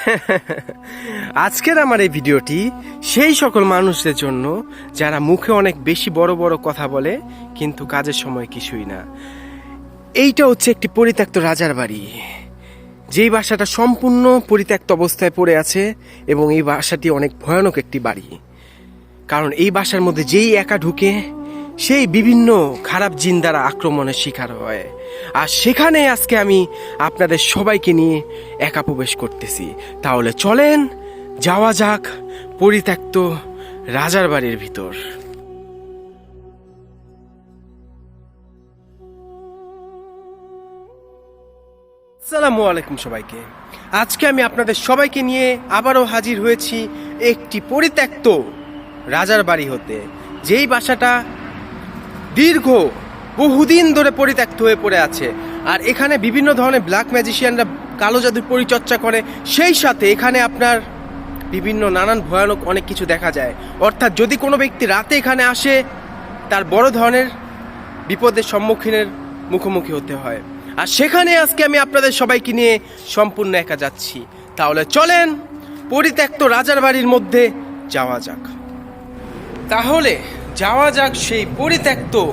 আজকের আমার এই ভিডিওটি সেই সকল মানুষদের জন্য যারা মুখে অনেক বেশি বড় বড় কথা বলে, কিন্তু কাজের সময় কিছুই না। এইটা হচ্ছে একটি পরিত্যক্ত রাজার বাড়ি। যেই বাসাটা সম্পূর্ণ পরিত্যক্ত অবস্থায় পড়ে আছে এবং এই বাসাটি অনেক ভয়ানক একটি বাড়ি। কারণ এই বাসার মধ্যে যেই একা ঢুকে, সেই বিভিন্ন খারাপ জিন দ্বারা আক্রমণের শিকার হয়। আর সেখানে আজকে আমি আপনাদের সবাইকে নিয়ে একা প্রবেশ করতেছি। তাহলে চলেন, যাওয়া যাক পরিত্যক্ত রাজার বাড়ির ভিতর। আসসালামু আলাইকুম সবাইকে। আজকে আমি আপনাদের সবাইকে নিয়ে আবারও হাজির হয়েছি একটি পরিত্যক্ত রাজার বাড়ি হতে, যেই বাসাটা দীর্ঘ বহুদিন ধরে পরিত্যক্ত হয়ে পড়ে আছে। আর এখানে বিভিন্ন ধরনের ব্ল্যাক ম্যাজিশিয়ানরা কালো জাদুর পরিচর্চা করে, সেই সাথে এখানে আপনার বিভিন্ন নানান ভয়ানক অনেক কিছু দেখা যায়। অর্থাৎ যদি কোনো ব্যক্তি রাতে এখানে আসে, তার বড় ধরনের বিপদের সম্মুখীনের মুখোমুখি হতে হয়। আর সেখানে আজকে আমি আপনাদের সবাইকে নিয়ে সম্পূর্ণ একা যাচ্ছি। তাহলে চলেন, পরিত্যক্ত রাজার বাড়ির মধ্যে যাওয়া যাক। তাহলে যাওয়া যাক সেই পরিত্যক্ত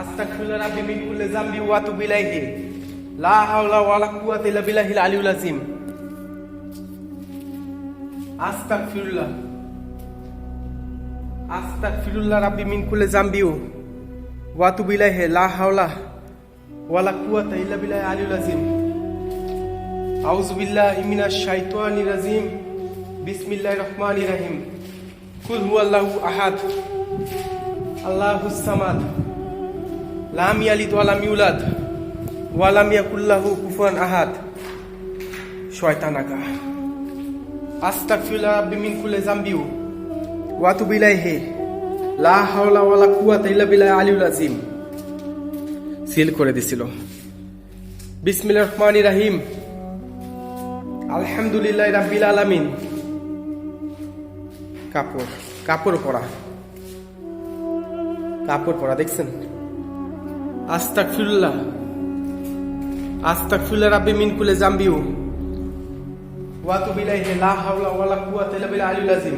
আস্তাগফিরুল্লাহ রাব্বি মিন কুল্লি যামবি ওয়া আতুবু ইলাইহি। লা হাওলা ওয়ালা কুওয়াতা ইল্লা বিল্লাহিল আলিউল আযীম। আস্তাগফিরুল্লাহ। আস্তাগফিরুল্লাহ রাব্বি মিন কুল্লি যামবি ওয়া আতুবু ইলাইহি। লা হাওলা ওয়ালা কুওয়াতা ইল্লা বিল্লাহিল আলিউল আযীম। আউযু বিল্লাহি মিনাশ শাইতানির রাজিম। বিসমিল্লাহির রহমানির রহিম। কুল হুয়াল্লাহু আহাদ। আল্লাহুস সামাদ। লাম ইয়ালিদ ওয়া লাম ইউলাদ ওয়া লাম ইয়াকুল লাহু কুফুয়ান আহাদ শয়তান আগা আস্তাগফিরুল্লাহ রাব্বি মিন কুল্লি যামবি ওয়া আতুবু ইলাইহি লা হাওলা ওয়ালা কুওয়াতা ইল্লা বিল্লাহিল আলিউল আযীম সিল করে দিছিল বিসমিল্লাহির রহমানির রহিম আলহামদুলিল্লাহ রাব্বিল আলামিন কাপড় কাপড় পরা কাপড় পরা দেখছেন? আস্তাক ফিরুল্লাহ আস্তাক ফিরুল্লাহ রাব্বি মিন কুলে জাম্বিউ। ওয়াতু বিলাইহি লা হাওলা ওয়ালা কুওয়াতা ইল্লা বিল্লাহ আলিউল আযীম।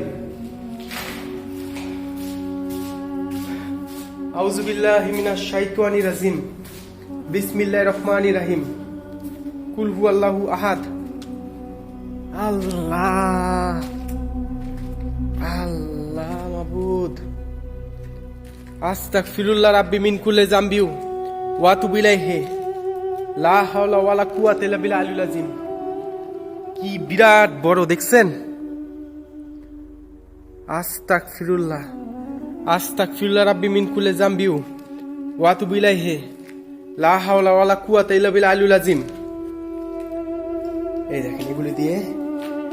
আউযু বিল্লাহি মিনাশ শাইতানির রাজিম। বিসমিল্লাহির রহমানির রহিম। কুল হুয়াল্লাহু আহাদ। আল্লাহ। আল্লাহ মাবুদ। আস্তাক ফিরুল্লাহ রাব্বি মিন কুলে জাম্বিউ। ওয়াতু বিলাইহি লা হাওলা ওয়ালা কুওয়াতা ইল্লা বিল্লাহ আলিউল কি বিরাট বড়, দেখছেন? আস্তাক ফিরুল্লাহ আস্তাক ফিরুল্লাহ রাব্বি মিন কুলে জাম্বিউ ওয়াতু বিলাইহি লা হাওলা ওয়ালা কুওয়াতা ইল্লা বিল্লাহ আলিউল আযীম। এই দেখেন, এগুলি দিয়ে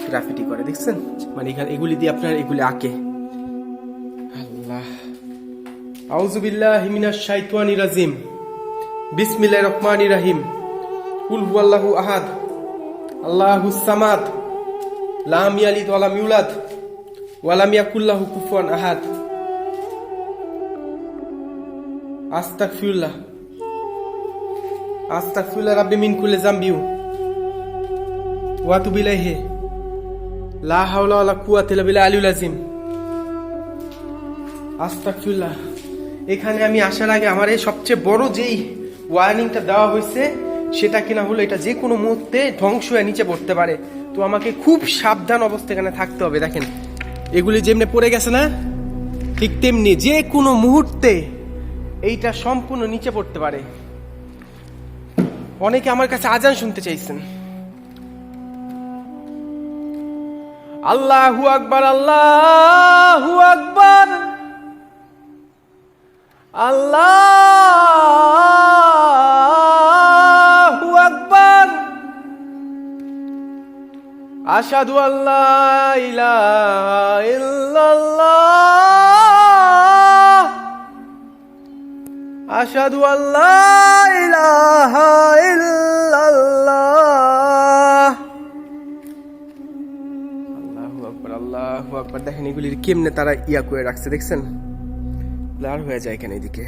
গ্রাফিটি করে, দেখছেন? মানে এখানে, এগুলি দিয়ে আপনার এগুলি আঁকে। আল্লাহ। আউযু বিল্লাহি মিনাশ শাইতানির রাজিম। বিসমিল্লাহির রহমানির রহিম। কুল হুয়াল্লাহু আহাদ। আল্লাহুস সামাদ। লাম ইয়ালিদ ওয়া লাম ইউলাদ। ওয়া লাম ইয়াকুল লাহু কুফুয়ান আহাদ। আস্তাগফিরুল্লাহ। আস্তাগফিরুল্লাহ রাব্বি মিন কুল্লি যামবিউ ওয়া আতুবু ইলাইহি। লা হাওলা ওয়ালা কুওয়াতা ইল্লা বিল্লাহ আলিউল আযীম। আস্তাগফিরুল্লাহ। এখানে আমি আসার আগে আমার এই সবচেয়ে বড় যেই ওয়ার্নিংটা দেওয়া হয়েছে, সেটা কিনা হলো এটা যে কোনো মুহূর্তে ধ্বংস হয়ে নিচে পড়তে পারে। তো আমাকে খুব সাবধান অবস্থা এখানে থাকতে হবে, দেখেন। এগুলি যেমনি পড়ে গেছে না, ঠিক তেমনি যে কোনো মুহূর্তে এইটা সম্পূর্ণ নিচে পড়তে পারে। অনেকে আমার কাছে আজান শুনতে চাইছেন। আল্লাহু আকবার আল্লাহু আকবার, আল্লাহু আশহাদু আল্লাহ ইল্লাল্লাহ। আশহাদু আল্লাহ ইলাহা ইল্লাল্লাহ। দেখেন এগুলির কেমনে তারা ইয়া করে রাখছে, দেখছেন? ব্লার হয়ে যায় এখানে এদিকে।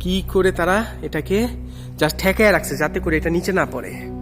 কি করে তারা এটাকে জাস্ট ঠেকায় রাখছে যাতে করে এটা নিচে না পড়ে?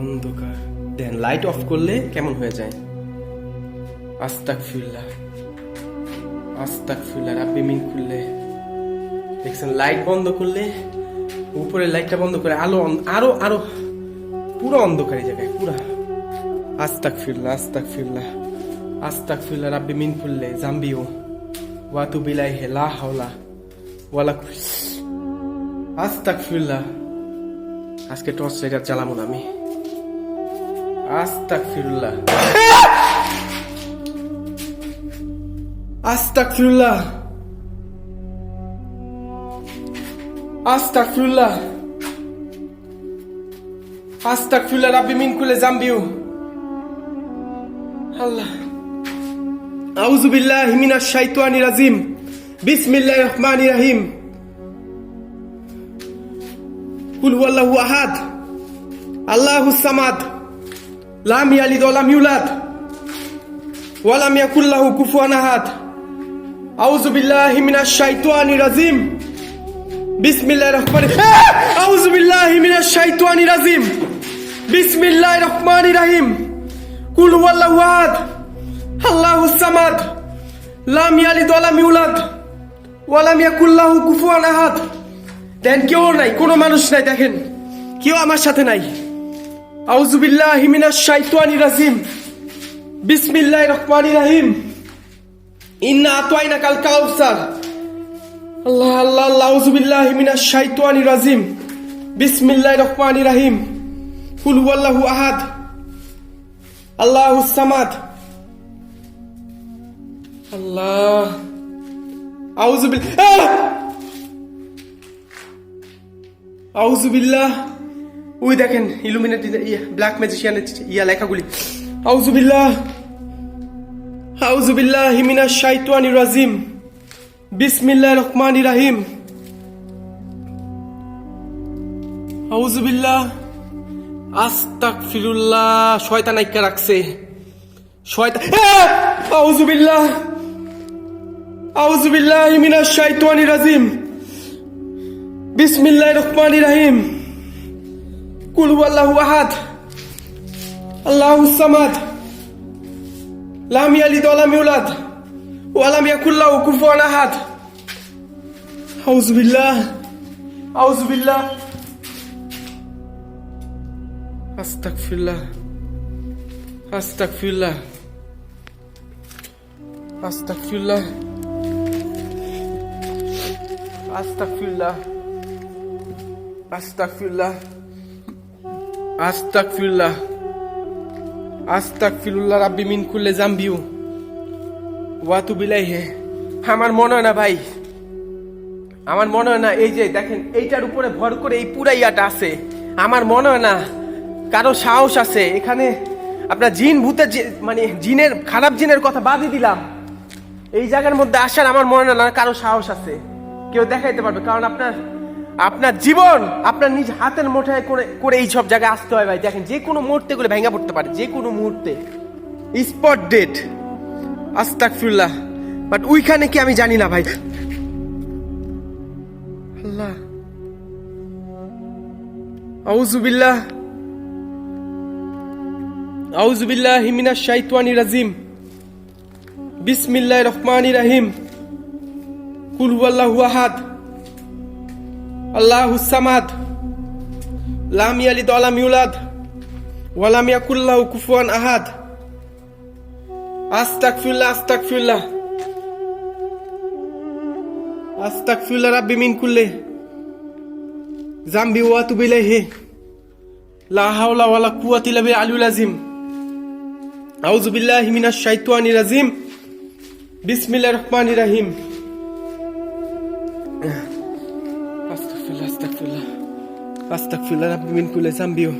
অন্ধকার। দেন লাইট অফ করলে কেমন হয়ে যায়? আস্তাক ফিল্লা আস্তাক ফিল্লা রাব্বি মিন খুললে দেখছেন লাইট বন্ধ করলে, উপরে লাইটটা বন্ধ করে আলো আরও আরও পুরো অন্ধকার জায়গায়, পুরা। আস্তাক ফিল্লা আস্তাক ফিল্লা আস্তাক ফিল্লা রাব্বি মিন খুললে জাম্বিও ওয়াতু বিলাই হে লা হাওলা ওয়ালা আস্তাক ফিল্লা আজকে টর্চ লাইটার চালাবো না আমি। আস্তাক ফিরুল্লাহ আস্তাক ফিরুল্লাহ আস্তাক ফিরুল্লাহ আস্তাক ফিরুল্লাহ রাব্বি মিন কুলে জাম্বিউ। আল্লাহ। আউযু বিল্লাহি মিনাশ শাইতানির রাজিম। বিসমিল্লাহির রহমানির রহিম। কুল হুয়াল্লাহু আহাদ। আল্লাহুস সামাদ। লাম ইয়ালিদ ওয়া লাম ইউলাদ ওয়া লাম ইয়াকুল লাহু কুফুয়ান আহাদ আউযু বিল্লাহি মিনাশ শাইতানির রাজিম বিসমিল্লাহির রহমানির আউযু বিল্লাহি মিনাশ শাইতানির রাজিম বিসমিল্লাহির রহমানির রহিম কুল হুয়াল্লাহু আহাদ আল্লাহুস সামাদ লাম ইয়ালিদ ওয়া লাম ইউলাদ ওয়া লাম কুফুয়ান আহাদ দেন কেউ নাই, কোনো মানুষ নাই, দেখেন। কেউ আমার সাথে নাই। আউজুবিল্লাহি মিনাশ শাইতানির রাজিম। বিসমিল্লাহির রহমানির রহিম। ইন্না আতওয়াইনা কাল কাউসার। আল্লাহ আল্লাহ আল্লাহ আউজুবিল্লাহি মিনাশ শাইতানির রাজিম। বিসমিল্লাহির রহমানির রহিম। কুল হুয়াল্লাহু আহাদ। আল্লাহুস সামাদ। আল্লাহ। আউজুবিল্লাহ আউজুবিল্লাহ ওই দেখেন ইলুমিনেটি ব্ল্যাক ম্যাজিশিয়ানের ইয়া লেখাগুলি। আউজুবিল্লাহ আউজুবিল্লাহ হিমিনাশ শাইতানির রাজিম। বিসমিল্লাহির রহমানির রহিম। আউজুবিল্লাহ আস্তাগফিরুল্লাহ, শয়তান আইকা রাখছে। শয়তান আউজুবিল্লাহ আউজুবিল্লাহ হিমিনাশ শাইতানির রাজিম। বিসমিল্লাহির রহমানির রহিম। কুল হুয়াল্লাহু আহাদ আল্লাহুস সামাদ লাম ইয়ালিদ ওয়া লাম ইউলাদ ওয়া লাম ইয়াকুল লাহু কুফুয়ান আহাদ আউযু বিল্লাহ আউযু বিল্লাহ আস্তাগফিরুল্লাহ আস্তাগফিরুল্লাহ আস্তাগফিরুল্লাহ আস্তাগফিরুল্লাহ আস্তাগফিরুল্লাহ আস্তাগফিরুল্লাহ আস্তাগফিরুল্লাহ রাব্বি মিন কুল্লি জামবিউ। ওয়া তুবু ইলাইহি। আমার মনে হয় না ভাই, আমার মনে হয় না এই যে দেখেন, এইটার উপরে ভর করে এই পুরা ইয়াটা আছে। আমার মনে হয় না কারও সাহস আছে। এখানে আপনার জিন ভূতের মানে জিনের, খারাপ জিনের কথা বাদই দিলাম। এই জায়গার মধ্যে আসার আমার মনে হয় না কারও সাহস আছে। কেউ দেখাইতে পারবে, কারণ আপনার আপনার জীবন আপনার নিজ হাতের মুঠায় করে করে এই সব জায়গায় আসতে হয় ভাই। দেখেন, যে কোনো মুহূর্তে গুলো ভেঙে পড়তে পারে, যে কোনো মুহূর্তে। স্পট ডেট আস্তাকফিরুল্লাহ বাট ওইখানে কি আমি জানি না ভাই। আল্লাহ। আউজুবিল্লাহ আউজুবিল্লাহ হিমিনাশ শাইতানির রাজিম। বিসমিল্লাহির রহমানির রহিম। কুল হুয়াল্লাহু আহাদ। আল্লাহুস সামাদ, লাম ইয়ালিদ ওয়া লাম ইউলাদ ওয়ালাম ইয়াকুল্লাহু কুফুয়ান আহাদ। আস্তাগফিরুল্লাহ আস্তাগফিরুল্লাহ। আস্তাগফিরুল্লাহ রাব্বি মিন কুল্লি জামবি ওয়া আতুবু ইলাইহি। লা হাওলা ওয়ালা কুওয়াতা ইল্লা বিল আলিয়্যিল আযীম। আউযু বিল্লাহি মিনাশ শাইতানির রাজিম। বিসমিল্লাহির রহমানির রহিম। আস্তাগফিরুল্লাহ রাব্বি মিন কুল্লি জামবিও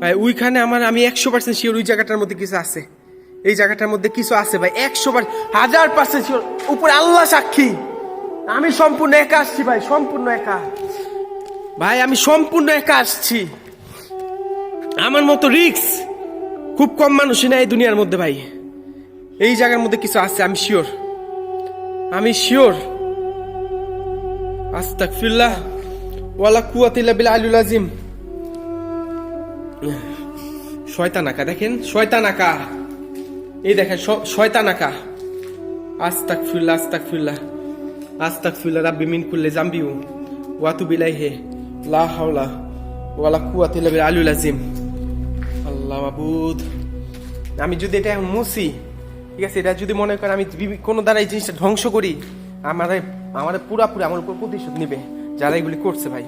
ভাই, ওইখানে আমার, আমি একশো পার্সেন্ট শিওর ওই জায়গাটার মধ্যে কিছু আছে। এই জায়গাটার মধ্যে কিছু আছে, ভাই, একশো বার হাজার পার্সেন্ট শিওর উপরে আল্লাহ সাক্ষী। আমি সম্পূর্ণ একা আসছি, ভাই, সম্পূর্ণ একা। ভাই, আমি সম্পূর্ণ একা আসছি। আমার মতো রিক্স খুব কম মানুষই না এই দুনিয়ার মধ্যে, ভাই। এই জায়গার মধ্যে কিছু আছে, আমি শিওর আমি শিওর আস্তাগফিরুল্লাহ। ওয়ালা কুওয়াতা ইল্লা বিল আলিয়্যিল আযীম। শয়তান আঁকা দেখেন শয়তান আঁকা এই দেখেন শয়তান আঁকা আস্তাক ফিল্লা আস্তাক ফিল্লা আস্তাক ফিল্লা রাব্বি মিন কুল্লে জাম্বিউ ওয়াতু বিলাই হে লা হাওলা ওয়ালা কুয়াত ইল্লা বিল আলিউল আজিম আল্লাহ মাবুদ। আমি যদি এটা মুছি, ঠিক আছে, এটা যদি মনে করেন আমি কোনো দ্বারা এই জিনিসটা ধ্বংস করি আমার আমার পুরাপুরি আমার উপর প্রতিশোধ নেবে। যারা এগুলি করছে ভাই,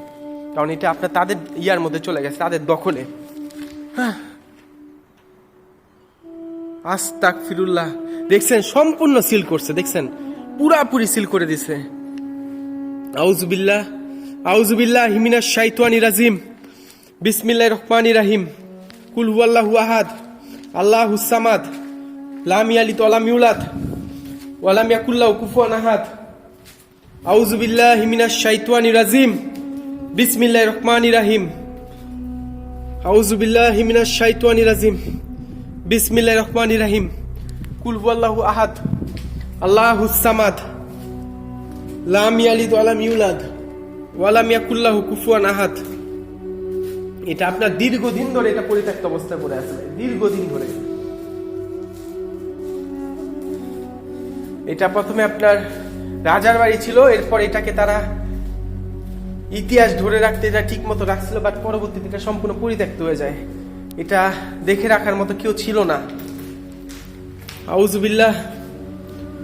কারণ এটা আপনার তাদের ইয়ার মধ্যে চলে গেছে, তাদের দখলে। আস্তাক ফিরুল্লাহ দেখছেন, সম্পূর্ণ সিল করছে, দেখছেন? পুরাপুরি সিল করে দিছে। আউজুবিল্লাহ আউজুবিল্লাহ হিমিনা শাইতানি রাজিম। বিসমিল্লাহ রহমানি রাহিম। কুল হুয়াল্লাহু আহাদ, আল্লাহু সামাদ, লাম ইয়ালিদ ওয়ালাম ইউলাদ ওয়ালাম ইয়াকুল্লাহু কুফুয়ান আহাদ। আউজুবিল্লাহ হিমিনাশ শাইতানি রাজিম। বিসমিল্লাহ রহমানি রাহিম। আউযু বিল্লাহি মিনাশ শাইতানির রাজিম। বিসমিল্লাহির রহমানির রহিম। কুল হুয়াল্লাহু আহাদ। আল্লাহুস সামাদ। লাম ইয়ালিদ ওয়া লাম ইউলাদ। ওয়া লাম ইয়াকুল্লাহু কুফুয়ান আহাদ। এটা আপনার দীর্ঘদিন ধরে এটা পরিত্যক্ত অবস্থায় পড়ে আছে দীর্ঘদিন ধরে। এটা প্রথমে আপনার রাজার বাড়ি ছিল, এরপর এটাকে তারা ইতিহাস ধরে রাখতে এটা ঠিক মতো রাখছিল বাট পরবর্তীতে এটা সম্পূর্ণ পরিত্যক্ত হয়ে যায়। এটা দেখে রাখার মতো কেউ ছিল না। আউজুবিল্লাহ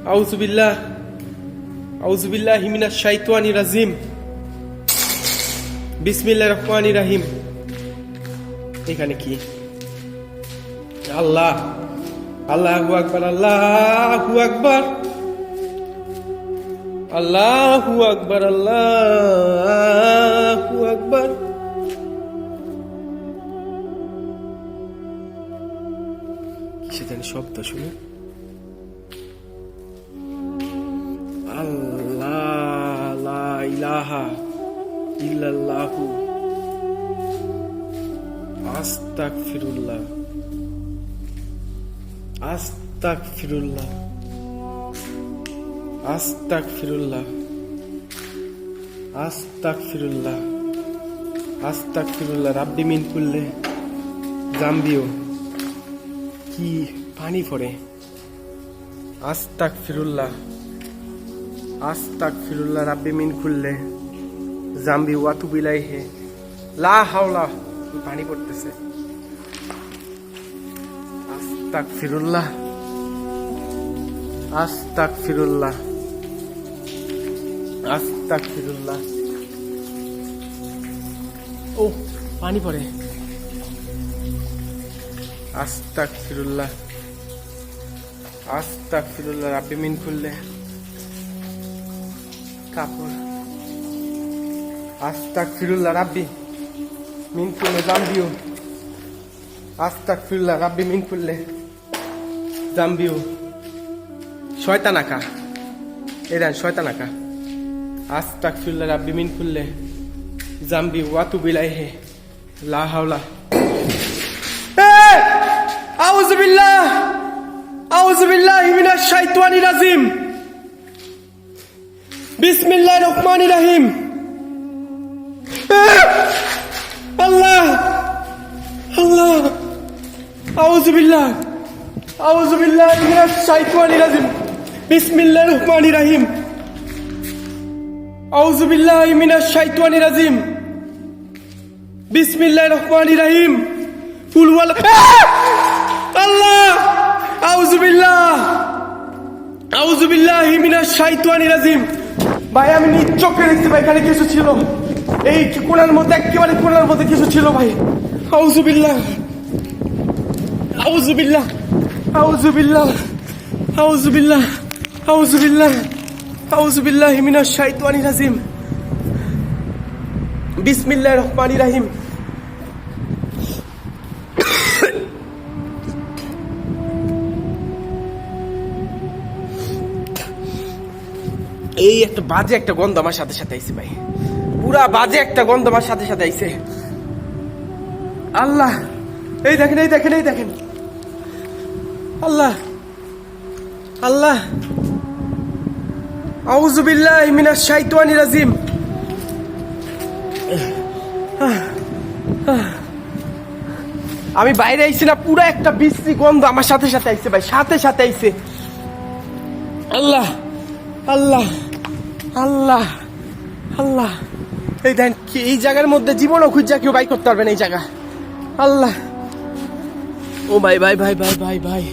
আউজুবিল্লাহ আউজুবিল্লাহ হিমিনা শাইতানি রাজিম। বিসমিল্লাহ রহমানি রাহিম। এখানে কি? আল্লাহ, আল্লাহু আকবার আল্লাহু আকবার। আল্লাহু আকবার আল্লাহু আকবার। কিসে জানি শব্দ শুনে? আল্লাহ লা ইলাহা ইল্লাল্লাহু। আস্তাগফিরুল্লাহ। আস্তাগফিরুল্লাহ। আস্তাগফিরুল্লাহ। আস্তাগফিরুল্লাহ। আস্তাগফিরুল্লাহ, রাব্বি মিন কুল্লে জাম্বিও। কি পানি পড়ে। আস্তাগফিরুল্লাহ। আস্তাগফিরুল্লাহ, রাব্বি মিন কুল্লে জাম্বি ওয়াতু বিলাইহে লা হাওলা পানি পড়তেছে। আস্তাগফিরুল্লাহ। আস্তাগফিরুল্লাহ। আস্তাগফিরুল্লাহ। ও পানি পড়ে। আস্তাগফিরুল্লাহ। আস্তাগফিরুল্লাহ রাব্বি মিন খুললে। কাপড় আস্তাগফিরুল্লাহ, রাব্বি, মিন খুললে জাম্বিও আস্তাগফিরুল্লাহ, রাব্বি, মিন খুললে জাম্বিও শয়তান আঁকা এ দেন শয়তান আস্তাক ফিল্লা রাব্বি মিন খুললে জাম্বি ওয়াতু বিলাই হে লা হাওলা। আউযু বিল্লাহ আউযু বিল্লাহি মিনাশ শাইতানির রাজিম। বিসমিল্লাহির রহমানির রহিম। আল্লাহ আল্লাহ আউযু বিল্লাহ আউযু বিল্লাহি মিনাশ শাইতানির রাজিম। বিসমিল্লাহির রহমানির রহিম। আউযু বিল্লাহি মিনাশ শাইতানির রাজিম। বিসমিল্লাহির রহমানির রহিম। কুলওয়াল আল্লাহ! আউজুবিল্লাহ আউজুবিল্লাহ মিনাশ শাইতানির রাজিম। ভাই, আমি নিজ চোখে দেখতে ভাই, এখানে কিছু ছিল। এই কোনার মধ্যে, একেবারে কোনার মধ্যে কিছু ছিল ভাই। আউজুবিল্লাহ আউজুবিল্লাহ আউজুবিল্লাহ আউজুবিল্লাহ আউজুবিল্লাহ আউজুবিল্লাহ মিনাশ শাইতানির রাজিম। বিসমিল্লাহির রহমানির রহিম। এই একটা বাজে একটা গন্ধ আমার সাথে সাথে আইছে ভাই। পুরা বাজে একটা গন্ধ আমার সাথে সাথে আইছে। আল্লাহ, এই দেখেন এই দেখেন এই দেখেন। আল্লাহ আল্লাহ। আউযু বিল্লাহি মিনাশ শাইতানির রাজিম। আমি বাইরে আইছি না, পুরো একটা বিশ্রী গন্ধ আমার সাথে সাথে আইছে ভাই, সাথে সাথে আইছে। আল্লাহ আল্লাহ আল্লাহ আল্লাহ। এই দেন কি, এই জায়গার মধ্যে জীবনও খুঁজা কেউ বাই করতে পারবেন এই জায়গা। আল্লাহ। ও ভাই ভাই ভাই ভাই ভাই ভাই।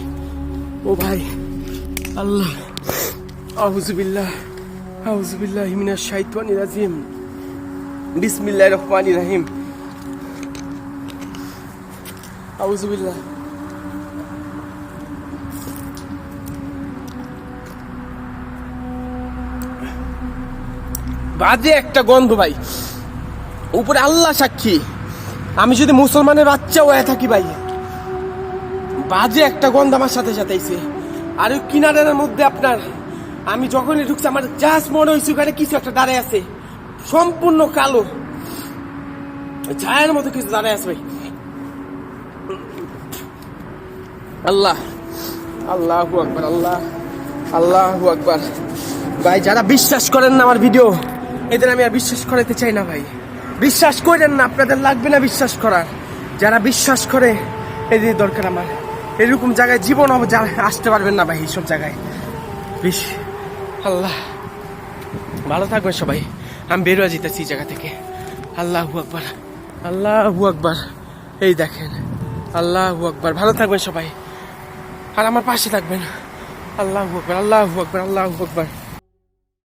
ও ভাই, আল্লাহ। আউজুবিল্লাহ আউজুবিল্লাহ মিনাশ শাইতানির রাজিম। বিসমিল্লাহির রহমানির রহিম। আউজুবিল্লাহ বাজে একটা গন্ধ ভাই। উপরে আল্লাহ সাক্ষী। আমি যদি মুসলমানের বাচ্চা হয়ে থাকি ভাই। বাজে একটা গন্ধ আমার সাথে সাথে আইছে। আর কিনারের মধ্যে আপনার আমি যখনই ঢুকছি, আমার জাস্ট মনে হয়েছে ওখানে কিছু একটা দাঁড়ায় আছে। সম্পূর্ণ কালো। ছায়ার মতো কিছু দাঁড়ায় আছে ভাই। আল্লাহ। আল্লাহু আকবার, আল্লাহ। আল্লাহু আকবার। ভাই, যারা বিশ্বাস করেন না আমার ভিডিও, এদের আমি আর বিশ্বাস করাতে চাই না ভাই। বিশ্বাস করেন না, আপনাদের লাগবে না বিশ্বাস করার। যারা বিশ্বাস করে, এদের দরকার আমার। এরকম জায়গায় জীবন আসতে পারবেন না ভাই, এইসব জায়গায়। বিশ। আল্লাহ। ভালো থাকবেন সবাই। আমি বেরোয়া যেতেছি এই জায়গা থেকে। আল্লাহ আকবার। আল্লাহ আকবার। এই দেখেন। আল্লাহ আকবার। ভালো থাকবেন সবাই। আর আমার পাশে থাকবেন। আল্লাহ আকবার আল্লাহ আকবার আল্লাহ আকবার।